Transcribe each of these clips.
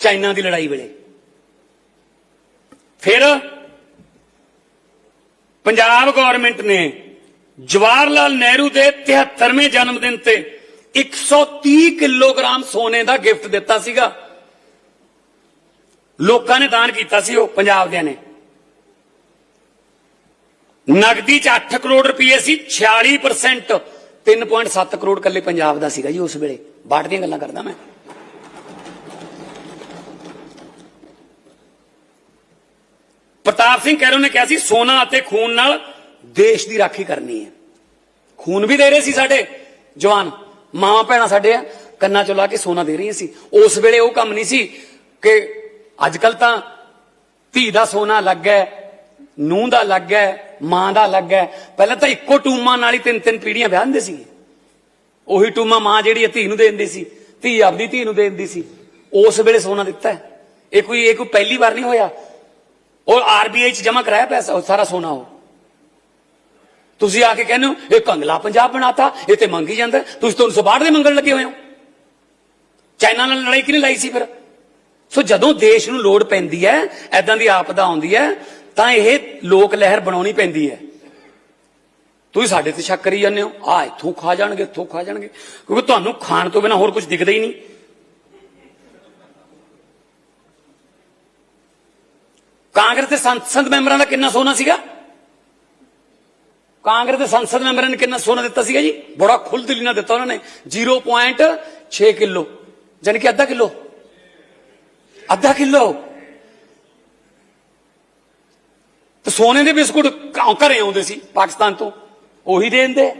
China ਦੀ ਲੜਾਈ ਵੇਲੇ। ਫਿਰ ਪੰਜਾਬ ਗਵਰਨਮੈਂਟ ਨੇ ਜਵਾਹਰ ਲਾਲ ਨਹਿਰੂ ਦੇ 73ਵੇਂ ਜਨਮ ਦਿਨ ਤੇ 130 ਕਿਲੋਗ੍ਰਾਮ ਸੋਨੇ ਦਾ ਗਿਫਟ ਦਿੱਤਾ ਸੀਗਾ। ਲੋਕਾਂ ਨੇ ਦਾਨ ਕੀਤਾ ਸੀ ਉਹ ਪੰਜਾਬ ਦਿਆਂ ਨੇ। ਨਗਦੀ ਚ 8 ਕਰੋੜ ਰੁਪਏ ਸੀ 46% 3.7 ਕਰੋੜ ਕੱਲੇ ਪੰਜਾਬ ਦਾ ਸੀਗਾ ਜੀ ਉਸ ਵੇਲੇ। ਬਾਟ ਦੀਆਂ ਗੱਲਾਂ ਕਰਦਾ ਮੈਂ। ਪ੍ਰਤਾਪ ਸਿੰਘ ਕੈਰੋ ਨੇ ਕਿਹਾ ਸੀ, ਸੋਨਾ ਅਤੇ ਖੂਨ ਨਾਲ ਦੇਸ਼ ਦੀ ਰਾਖੀ ਕਰਨੀ ਹੈ। ਖੂਨ ਵੀ ਦੇ ਰਹੇ ਸੀ ਸਾਡੇ ਜਵਾਨ, ਮਾਵਾਂ ਭੈਣਾਂ ਸਾਡੇ ਆ, ਕੰਨਾਂ ਚੋਂ ਲਾ ਕੇ ਸੋਨਾ ਦੇ ਰਹੀਆਂ ਸੀ। ਉਸ ਵੇਲੇ ਉਹ ਕੰਮ ਨਹੀਂ ਸੀ ਕਿ ਅੱਜ ਕੱਲ ਤਾਂ ਧੀ ਦਾ ਸੋਨਾ ਅਲੱਗ ਹੈ, ਨੂੰਹ ਦਾ ਅਲੱਗ ਹੈ, ਮਾਂ ਦਾ ਅਲੱਗ ਹੈ। ਪਹਿਲਾਂ ਤਾਂ ਇੱਕੋ ਟੂਮਾਂ ਨਾਲ ਹੀ ਤਿੰਨ ਤਿੰਨ ਪੀੜੀਆਂ ਵਿਆਹ ਹੁੰਦੇ ਸੀ। ਉਹੀ ਟੂਮਾ ਮਾਂ ਜਿਹੜੀ ਹੈ ਧੀ ਨੂੰ ਦੇ ਦਿੰਦੀ ਸੀ, ਧੀ ਆਪਦੀ ਧੀ ਨੂੰ ਦੇ ਦਿੰਦੀ ਸੀ। ਉਸ ਵੇਲੇ ਸੋਨਾ ਦਿੱਤਾ ਇਹ ਕੋਈ ਇਹ ਕੋਈ ਪਹਿਲੀ ਵਾਰ ਨਹੀਂ ਹੋਇਆ। ਉਹ ਆਰਬੀਆਈ ਚ ਜਮ੍ਹਾਂ ਕਰਾਇਆ ਪੈਸਾ ਉਹ ਸਾਰਾ ਸੋਨਾ ਉਹ। ਤੁਸੀਂ ਆ ਕੇ ਕਹਿੰਦੇ ਹੋ, ਇਹ ਕੰਗਲਾ ਪੰਜਾਬ ਬਣਾਤਾ, ਇਹ ਤੇ ਮੰਗੀ ਜਾਂਦਾ। ਹੈ। ਤੁਸੀਂ ਤਾਂ 1962 ਦੇ ਮੰਗਣ ਲੱਗੇ ਹੋਏ ਹੋ। ਚਾਈਨਾ ਨਾਲ ਲੜਾਈ ਕਿਹਨੇ ਲਾਈ ਸੀ ਫਿਰ? ਸੋ ਜਦੋਂ ਦੇਸ਼ ਨੂੰ ਲੋੜ ਪੈਂਦੀ ਹੈ ਐਦਾਂ ਦੀ ਆਪਦਾ ਆਉਂਦੀ ਹੈ, ਤਾਂ ਇਹ ਲੋਕ ਲਹਿਰ ਬਣਾਉਣੀ ਪੈਂਦੀ ਹੈ। ਤੁਸੀਂ ਸਾਡੇ ਤੇ ਸ਼ੱਕ ਕਰੀ ਜਾਂਦੇ ਹੋ। ਆ ਇੱਥੋਂ ਖਾ ਜਾਣਗੇ, ਇੱਥੋਂ ਖਾ ਜਾਣਗੇ। ਕਿਉਂਕਿ ਤੁਹਾਨੂੰ ਖਾਣ ਤੋਂ ਬਿਨਾ ਹੋਰ ਕੁਝ ਦਿਖਦਾ ਹੀ ਨਹੀਂ। ਕਾਂਗਰਸ ਦੇ ਸੰਸਦ ਮੈਂਬਰਾਂ ਦਾ ਕਿੰਨਾ ਸੋਨਾ ਸੀਗਾ? ਕਾਂਗਰਸ ਦੇ ਸੰਸਦ ਮੈਂਬਰਾਂ ਨੇ ਕਿੰਨਾ ਸੋਨਾ ਦਿੱਤਾ ਸੀਗਾ ਜੀ? ਬੜਾ ਖੁੱਲ ਖੁੱਲ੍ਹਦਿਲੀ ਨਾਲ ਦਿੱਤਾ ਉਹਨਾਂ ਨੇ। 0.6 ਕਿਲੋ। ਯਾਨੀ ਕਿ ਅੱਧਾ ਕਿਲੋ? ਅੱਧਾ ਕਿਲੋ? ਤੇ ਸੋਨੇ ਦੇ ਬਿਸਕੁਟ ਘਰੇ ਆਉਂਦੇ ਸੀ ਪਾਕਿਸਤਾਨ ਤੋਂ। ਉਹੀ ਦੇ। ਦਿੰਦੇ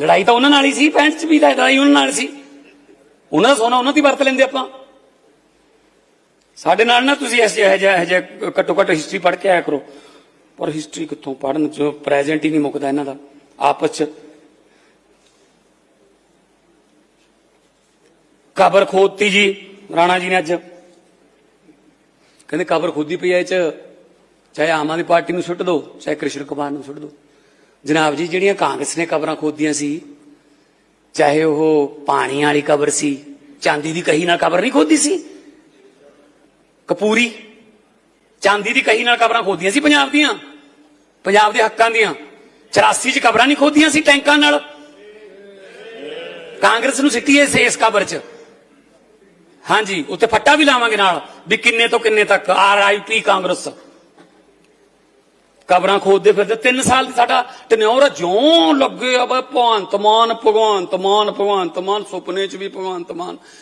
ਲੜਾਈ ਤਾਂ ਉਹਨਾਂ ਨਾਲ ਹੀ ਸੀ 65 ਚ ਵੀ ਲੜਾਈ ਉਹਨਾਂ ਨਾਲ ਸੀ। ਉਹਨਾਂ ਦਾ ਸੋਨਾ ਉਹਨਾਂ ਦੀ ਵਰਤ ਲੈਂਦੇ ਆਪਾਂ। ਸਾਡੇ ਨਾਲ ਨਾ ਤੁਸੀਂ ਇਸ ਜਿਹਾ ਜਿਹੇ ਜਿਹਾ ਘੱਟੋ ਘੱਟ ਹਿਸਟਰੀ ਪੜ੍ਹ ਕੇ ਆਇਆ ਕਰੋ। ਪਰ ਹਿਸਟਰੀ ਕਿੱਥੋਂ ਪੜਨ ਜੋ ਪ੍ਰੈਜ਼ੈਂਟ ਹੀ ਨਹੀਂ ਮੁੱਕਦਾ ਇਹਨਾਂ ਦਾ। ਆਪਸ ਚ ਕਬਰ ਖੋਦਤੀ ਜੀ, ਰਾਣਾ ਜੀ ਨੇ ਅੱਜ। ਕਹਿੰਦੇ ਕਬਰ ਖੋਦੀ ਪਈ ਐ ਇਹ ਚ, ਚਾਹੇ ਆਮ ਆਦਮੀ ਪਾਰਟੀ ਨੂੰ ਸੁੱਟ ਦਿਓ ਚਾਹੇ ਕ੍ਰਿਸ਼ਨ ਕੁਮਾਰ ਨੂੰ ਸੁੱਟ ਦਿਓ ਜਨਾਬ ਜੀ, ਜਿਹੜੀਆਂ ਕਾਂਗਰਸ ਨੇ ਕਬਰਾਂ ਖੋਦੀਆਂ ਸੀ, ਚਾਹੇ ਉਹ ਪਾਣੀ ਵਾਲੀ ਕਬਰ ਸੀ, ਚਾਂਦੀ ਦੀ ਕਹੀ ਨਾਲ ਕਬਰ ਨਹੀਂ ਖੋਦੀ ਸੀ। ਕਪੂਰੀ, ਚਾਂਦੀ ਦੀ ਕਹੀ ਨਾਲ ਕਬਰਾਂ ਖੋਦੀਆਂ ਸੀ ਪੰਜਾਬ ਦੀਆਂ। ਪੰਜਾਬ ਦੇ ਹੱਕਾਂ ਦੀਆਂ। 84 ਚ ਕਬਰਾਂ ਨਹੀਂ ਖੋਦੀਆਂ ਸੀ ਟੈਂਕਾਂ ਨਾਲ। ਕਾਂਗਰਸ ਨੂੰ ਸਿੱਟੀ ਇਸ ਇਸ ਕਬਰ ਚ। ਹਾਂਜੀ ਉੱਤੇ ਫੱਟਾ ਵੀ ਲਾਵਾਂਗੇ ਨਾਲ, ਵੀ ਕਿੰਨੇ ਤੋਂ ਕਿੰਨੇ ਤੱਕ ਆਰ ਆਈ ਪੀ ਕਾਂਗਰਸ। ਕਬਰਾਂ ਖੋਦਦੇ ਫਿਰਦੇ 3 ਸਾਲ ਸਾਡਾ ਟਨਿਓਰ ਜਿਉਂ ਲੱਗੇ ਆ ਬਈ ਭਗਵੰਤ ਮਾਨ ਭਗਵੰਤ ਮਾਨ ਭਗਵੰਤ ਮਾਨ, ਸੁਪਨੇ ਚ ਵੀ ਭਗਵੰਤ ਮਾਨ।